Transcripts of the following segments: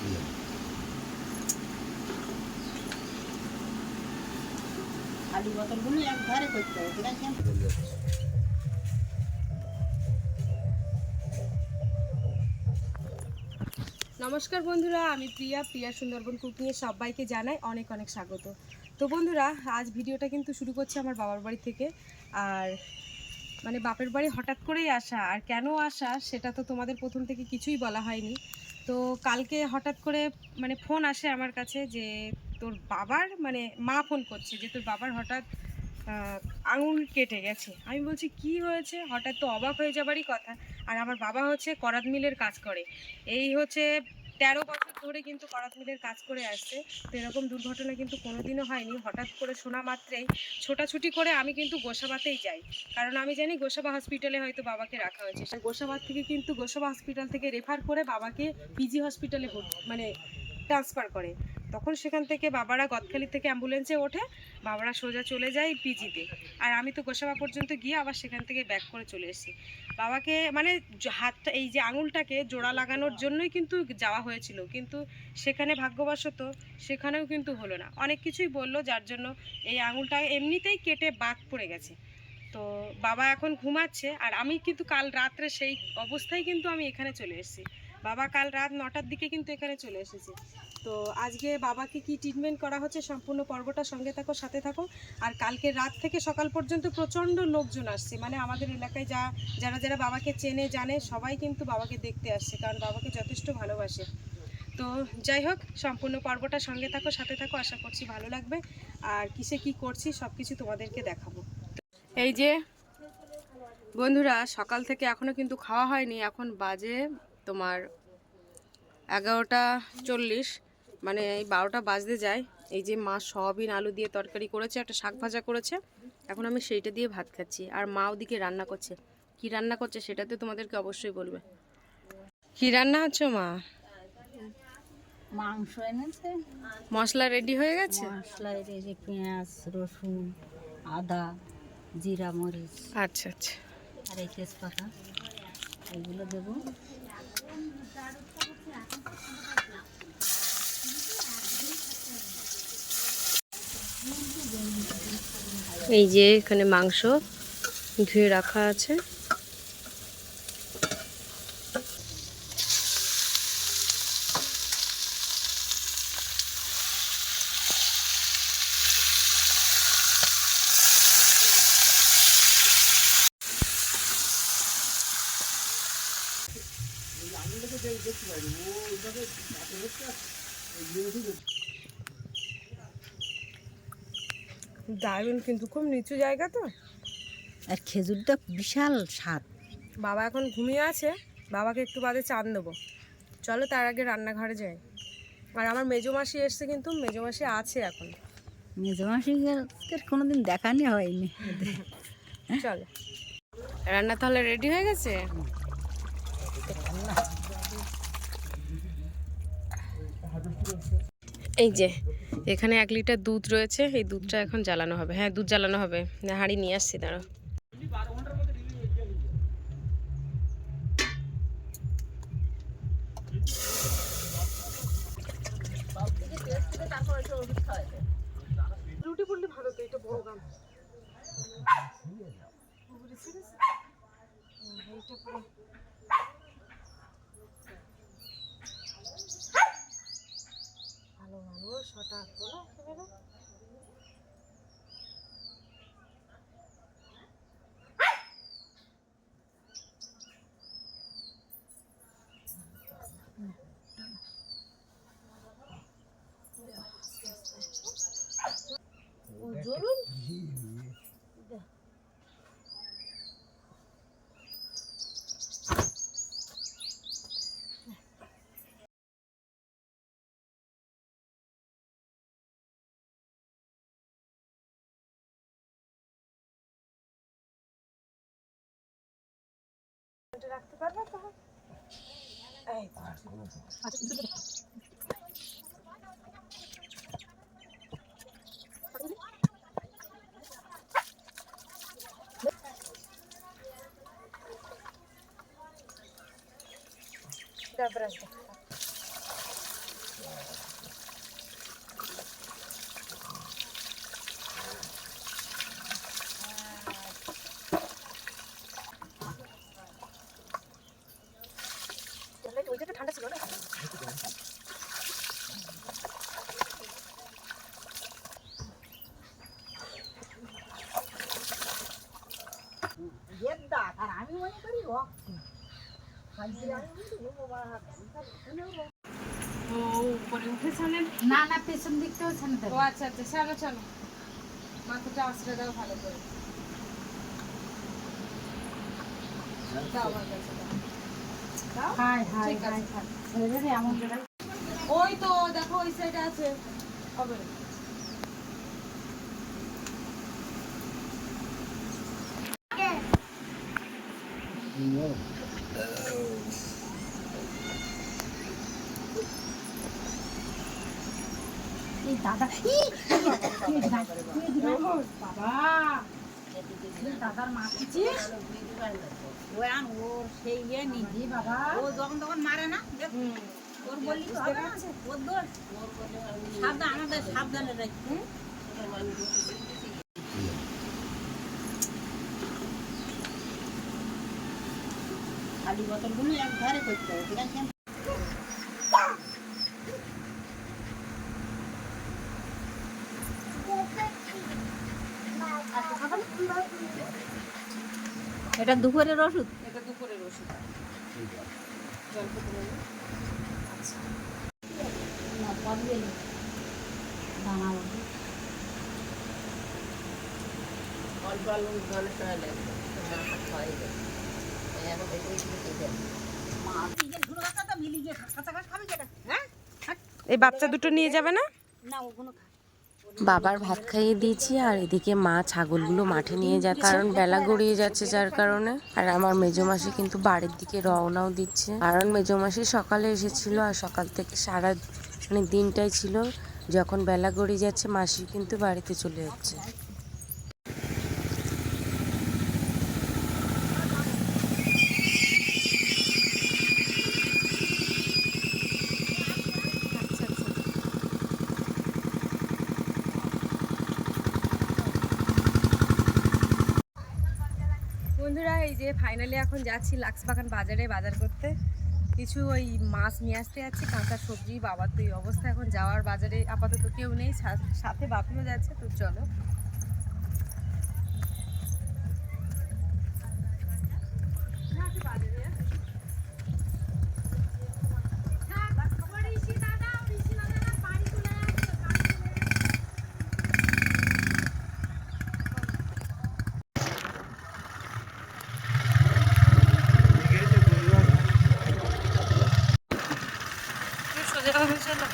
নমস্কার বন্ধুরা, আমি প্রিয়া প্রিয়া সুন্দরবন কুকিংয়ে সবাইকে জানাই অনেক অনেক স্বাগত। তো বন্ধুরা, আজ ভিডিওটা কিন্তু শুরু করছি আমার বাবার বাড়ি থেকে। আর মানে বাপের বাড়ি হঠাৎ করেই আসা, আর কেন আসা সেটা তো তোমাদের প্রথম থেকে কিছুই বলা হয়নি। তো কালকে হঠাৎ করে মানে ফোন আসে আমার কাছে যে তোর বাবার মানে মা ফোন করছে যে তোর বাবার হঠাৎ আঙুল কেটে গেছে। আমি বলছি, কি হয়েছে? হঠাৎ তো অবাক হয়ে যাবারই কথা। আর আমার বাবা হচ্ছে করাত মিলের কাজ করে। এই হচ্ছে তেরো বছর ধরে কিন্তু করাতমিলের কাজ করে আসছে। তো এরকম দুর্ঘটনা কিন্তু কোনোদিনও হয়নি। হঠাৎ করে শোনা মাত্রেই ছোটাছুটি করে আমি কিন্তু গোসাবাতেই যাই। কারণ আমি জানি গোসাবা হসপিটালে হয়তো বাবাকে রাখা হয়েছে। গোসাবাদ থেকে কিন্তু গোসাবা হসপিটাল থেকে রেফার করে বাবাকে পিজি হসপিটালে মানে ট্রান্সফার করে। তখন সেখান থেকে বাবারা গদখালি থেকে অ্যাম্বুলেন্সে ওঠে, বাবারা সোজা চলে যায় পিজিতে। আর আমি তো গোসাবা পর্যন্ত গিয়ে আবার সেখান থেকে ব্যাক করে চলে এসেছি। বাবাকে মানে হাতটা, এই যে আঙুলটাকে জোড়া লাগানোর জন্যই কিন্তু যাওয়া হয়েছিল। কিন্তু সেখানে ভাগ্যবশত সেখানেও কিন্তু হলো না। অনেক কিছুই বলল, যার জন্য এই আঙুলটা এমনিতেই কেটে বাদ পড়ে গেছে। তো বাবা এখন ঘুমাচ্ছে, আর আমি কিন্তু কাল রাত্রে সেই অবস্থায় কিন্তু আমি এখানে চলে এসেছি। বাবা কাল রাত নটার দিকে কিন্তু এখানে চলে এসেছে। তো আজকে বাবাকে কি ট্রিটমেন্ট করা হচ্ছে সম্পূর্ণ পর্বটা সঙ্গে থাকো, সাথে থাকো। আর কালকে রাত থেকে সকাল পর্যন্ত প্রচণ্ড লোকজন আসছে। মানে আমাদের এলাকায় যা, যারা যারা বাবাকে চেনে, জানে, সবাই কিন্তু বাবাকে দেখতে আসছে, কারণ বাবাকে যথেষ্ট ভালোবাসে। তো যাই হোক, সম্পূর্ণ পর্বটা সঙ্গে থাকো, সাথে থাকো, আশা করছি ভালো লাগবে। আর কিসে কি করছি সব কিছু তোমাদেরকে দেখাবো। এই যে, বন্ধুরা, সকাল থেকে এখনও কিন্তু খাওয়া হয়নি, এখন বাজে তোমার এগারোটা চল্লিশ মানে এই বারোটা বাজতে যায়। এই যে মা সয়াবিন আলু দিয়ে তরকারি করেছে একটা শাক ভাজা করেছে। এখন আমি সেইটা দিয়ে ভাত খাচ্ছি। আর মা ওদিকে রান্না করছে। কি রান্না করছে সেটা তো তোমাদেরকে অবশ্যই বলবে। কি রান্না হচ্ছে মা? মাংস এনেছে। মশলা রেডি হয়ে গেছে? মশলা যে পেঁয়াজ রসুন আদা জিরা মরিচ। আচ্ছা আচ্ছা। আর এই তেজপাতা। এগুলো দেবো। এই যে এখানে মাংস ধুয়ে রাখা আছে। দারুণ কিন্তু খুব নিচু জায়গা তো। আর খেজুরটা বিশাল স্বাদ। বাবা এখন ঘুমিয়ে আছে বাবাকে একটু বাদে চান দেবো। চলো তার আগে রান্নাঘরে যাই। আর আমার মেজো মাসি এসছে কিন্তু মেজো মাসি আছে এখন। মেজমাসিদের কোনোদিন দেখানি হয়নি। চলো। রান্না তাহলে রেডি হয়ে গেছে? এই যে এখানে এক লিটার দুধ রয়েছে এই দুধটা এখন জ্বালানো হবে। হ্যাঁ দুধ জ্বালানো হবে। না, হাঁড়ি নিয়ে আসছি দাঁড়া রাখতে পারবে তো এই তো। Da, ও উপরে উঠে ছানেন না না পেছন দিকটাও ও আচ্ছা আচ্ছা ছানো ছানো মাথাটা আশ্রয় দাও ভালো করে। ওই তো দেখো ওই সাইডে আছে। হবে। এই দাদা। বাবা! দাদার মা পিছিস ওয়ান ওর সেই ইয়ে নিজে বাবা। ও যখন তখন মারে না? ওর বললি তো হবে না? ওর দোষ? সাবধান আমাদের সাবধানে রাখি খালি বোতলগুলো এক ধারে করতে হবে ঠিক আছে? এটা দুপুরের ওষুধ? এটা দুপুরের ওষুধ। আচ্ছা অল্প অল্প লাগবে হ্যাঁ? এই বাচ্চা দুটো নিয়ে যাবে না? না ওগুলো বাবার ভাত খাইয়ে দিয়েছি আর এদিকে মা ছাগলগুলো মাঠে নিয়ে যায়, কারণ বেলা গড়িয়ে যাচ্ছে যার কারণে। আর আমার মেজমাসি কিন্তু বাড়ির দিকে রওনাও দিচ্ছে। কারণ মেজমাসি সকালে এসেছিল আর সকাল থেকে সারা মানে দিনটাই ছিল। যখন বেলা গড়িয়ে যাচ্ছে মাসি কিন্তু বাড়িতে চলে যাচ্ছে। ফাইনালি এখন যাচ্ছি লাক্স বাগান বাজারে, বাজার করতে। কিছু ওই মাছ নিয়ে আসতে যাচ্ছি, কাঁচা সবজি, বাবার তো এই অবস্থা। এখন যাওয়ার বাজারে আপাতত কেউ নেই সাথে বাপিও যাচ্ছে, তো চলো সোজা চলো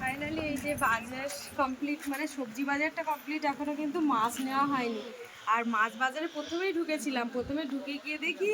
ফাইনালি এই যে বাজার কমপ্লিট মানে সবজি বাজারটা কমপ্লিট এখনও কিন্তু মাছ নেওয়া হয়নি। আর মাছ বাজারে প্রথমেই ঢুকেছিলাম। প্রথমে ঢুকে গিয়ে দেখি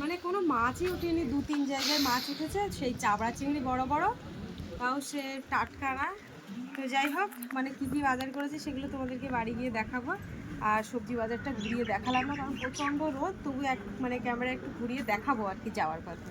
মানে কোনো মাছই উঠেনি। দু, তিন জায়গায় মাছ উঠেছে। সেই চাবড়া চিংড়ি বড় বড়, তাও সে টাটকা না। তো যাই হোক মানে কী কী বাজার করেছে সেগুলো তোমাদেরকে বাড়ি গিয়ে দেখাবো। আর সবজি বাজারটা ঘুরিয়ে দেখালাম না, কারণ প্রচণ্ড রোদ। তবু এক মানে ক্যামেরা একটু ঘুরিয়ে দেখাবো আর কি যাওয়ার পথে।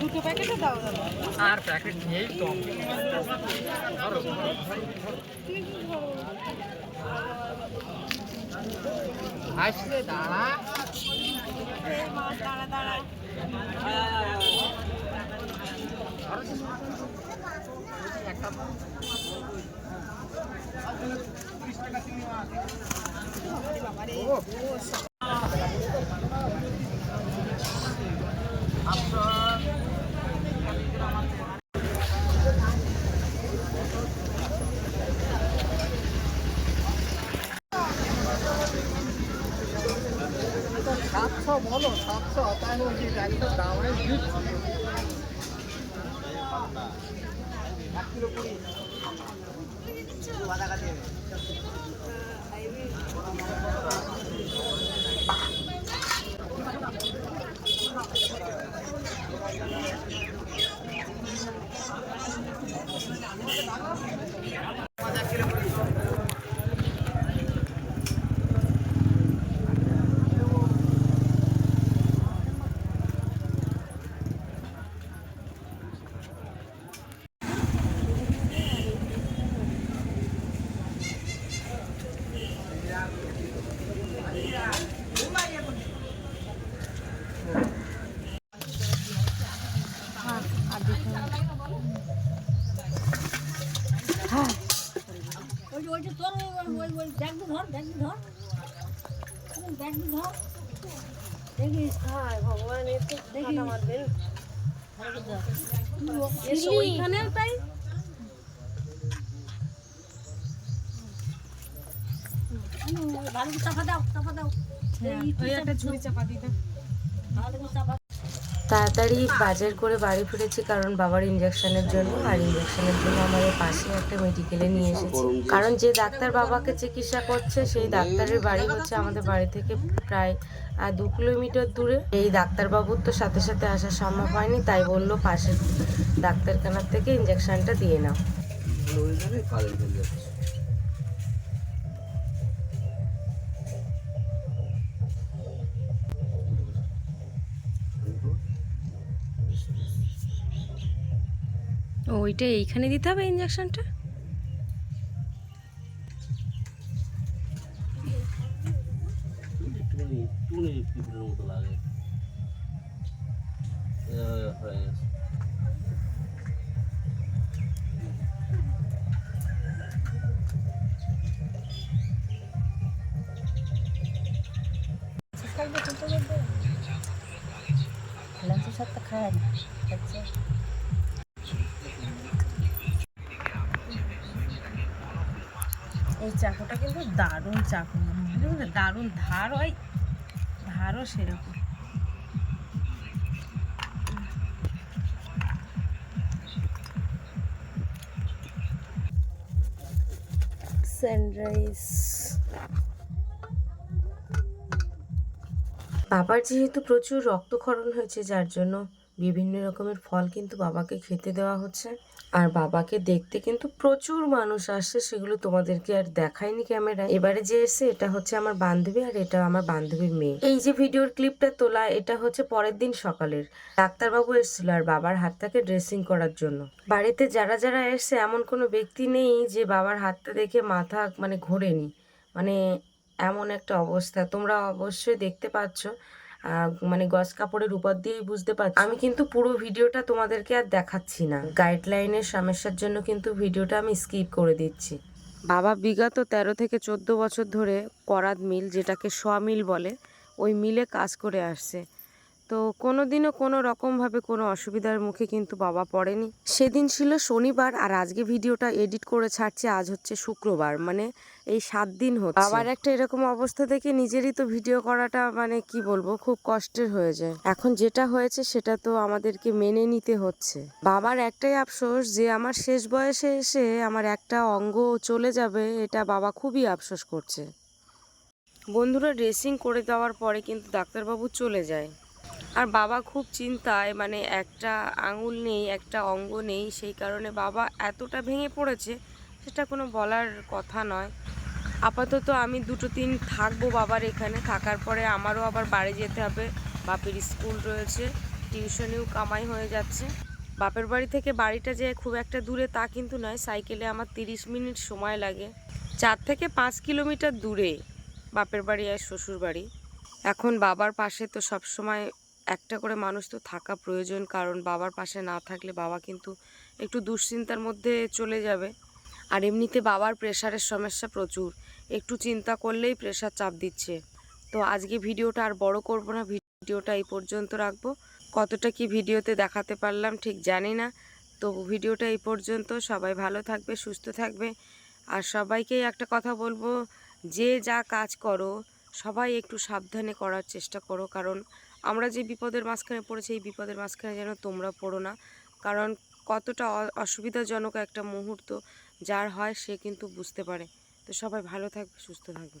দুটো প্যাকেটে দাও দাদা। আর প্যাকেট নিয়েই তো। আসলে দাঁড়া মাছ দাঁড়া দাঁড়া সাতশো বলো সাতশো তাই বলছি একটা দামে দিচ্ছি ওই যে ওই যে তোর ওই ব্যাগটা ধর ব্যাগটা ধর ব্যাগটা ধর দেখিস ভগবান এর তো মারবেন ওইখানেও তাই ভালো চাপা দাও চাপা দাও। একটা ঝুড়ি চাপা দিতে ভালো চাপা তাড়াতাড়ি বাজার করে বাড়ি ফিরেছি কারণ বাবার ইঞ্জেকশনের জন্য, আর ইঞ্জেকশনের জন্য আমাদের পাশে একটা মেডিকেলে নিয়ে এসেছি। কারণ যে ডাক্তার বাবাকে চিকিৎসা করছে, সেই ডাক্তারের বাড়ি হচ্ছে আমাদের বাড়ি থেকে প্রায় দু কিলোমিটার দূরে। এই ডাক্তারবাবুর তো সাথে সাথে আসা সম্ভব হয়নি, তাই বলল পাশের ডাক্তারখানার থেকে ইঞ্জেকশনটা দিয়ে নাও। ওইটা এইখানে দিতে হবে ইঞ্জেকশনটা একটুখানি একটুখানি পিঁপড়ের মতো এই চাকুটা কিন্তু দারুণ চাকু। দারুণ ধার হয়, ধারও সেরকম। বাবার যেহেতু প্রচুর রক্তক্ষরণ হয়েছে, যার জন্য বিভিন্ন রকমের ফল কিন্তু বাবাকে খেতে দেওয়া হচ্ছে। আর বাবাকে দেখতে কিন্তু প্রচুর মানুষ আসছে, সেগুলো তোমাদেরকে আর দেখায়নি ক্যামেরায়। এবারে যে এসে এটা হচ্ছে আমার বান্ধবী আর এটা আমার বান্ধবীর মেয়ে। এই যে ভিডিওর ক্লিপটা তোলা, এটা হচ্ছে পরের দিন সকালের। ডাক্তারবাবু এসেছিল আর বাবার হাতটাকে ড্রেসিং করার জন্য। বাড়িতে যারা যারা এসছে, এমন কোনো ব্যক্তি নেই যে বাবার হাতটা দেখে মাথা মানে ঘোরেনি। মানে এমন একটা অবস্থা, তোমরা অবশ্যই দেখতে পাচ্ছ। মানে গজ কাপড়ের উপর দিয়েই বুঝতে পারছি? আমি কিন্তু পুরো ভিডিওটা তোমাদেরকে আর দেখাচ্ছি না। গাইডলাইনের সমস্যার জন্য কিন্তু ভিডিওটা আমি স্কিপ করে দিচ্ছি। বাবা, বিগত তেরো থেকে চোদ্দ বছর ধরে করাত মিল, যেটাকে স মিল বলে, ওই মিলে কাজ করে আসছে। তো কোনো দিনও কোনো রকমভাবে কোনো অসুবিধার মুখে কিন্তু বাবা পড়েনি। সেদিন ছিল শনিবার আর আজকে ভিডিওটা এডিট করে ছাড়ছে, আজ হচ্ছে শুক্রবার মানে এই সাত দিন হচ্ছে। বাবার একটা এরকম অবস্থা থেকে নিজেরই তো ভিডিও করাটা মানে কি বলব, খুব কষ্টের হয়ে যায়। এখন যেটা হয়েছে সেটা তো আমাদেরকে মেনে নিতে হচ্ছে। বাবার একটাই আফসোস যে আমার শেষ বয়সে এসে আমার একটা অঙ্গ চলে যাবে, এটা বাবা খুবই আফসোস করছে। বন্ধুরা ড্রেসিং করে দেওয়ার পরে কিন্তু ডাক্তারবাবু চলে যায়। আর বাবা খুব চিন্তায় মানে একটা আঙুল নেই, একটা অঙ্গ নেই, সেই কারণে বাবা এতটা ভেঙে পড়েছে, সেটা কোনো বলার কথা নয়। আপাতত আমি দুটো দিন থাকব বাবার এখানে, থাকার পরে আমারও আবার বাড়ি যেতে হবে। বাপের স্কুল রয়েছে, টিউশনেও কামাই হয়ে যাচ্ছে। বাপের বাড়ি থেকে বাড়িটা যে খুব একটা দূরে তা কিন্তু নয়, সাইকেলে আমার তিরিশ মিনিট সময় লাগে। চার থেকে পাঁচ কিলোমিটার দূরে বাপের বাড়ি আর শ্বশুর বাড়ি এখন বাবার পাশে তো সব সময় একটা করে মানুষ তো থাকা প্রয়োজন। কারণ বাবার পাশে না থাকলে বাবা কিন্তু একটু দুশ্চিন্তার মধ্যে চলে যাবে। আর এমনিতে বাবার প্রেশারের সমস্যা প্রচুর। একটু চিন্তা করলেই প্রেশার চাপ দিচ্ছে। তো আজকে ভিডিওটা আর বড় করব না। ভিডিওটা এই পর্যন্ত রাখব। কতটা কি ভিডিওতে দেখাতে পারলাম ঠিক জানি না। তো ভিডিওটা এই পর্যন্ত। সবাই ভালো থাকবে, সুস্থ থাকবে। আর সবাইকেই একটা কথা বলব, যে যা কাজ করো, সবাই একটু সাবধানে করার চেষ্টা করো। কারণ আমরা যে বিপদের মাঝখানে পড়েছি, এই বিপদের মাঝখানে যেন তোমরা পড়ো না। কারণ কতটা অসুবিধাজনক একটা মুহূর্ত যার হয় সে কিন্তু বুঝতে পারে। তো সবাই ভালো থাকবে, সুস্থ থাকবে।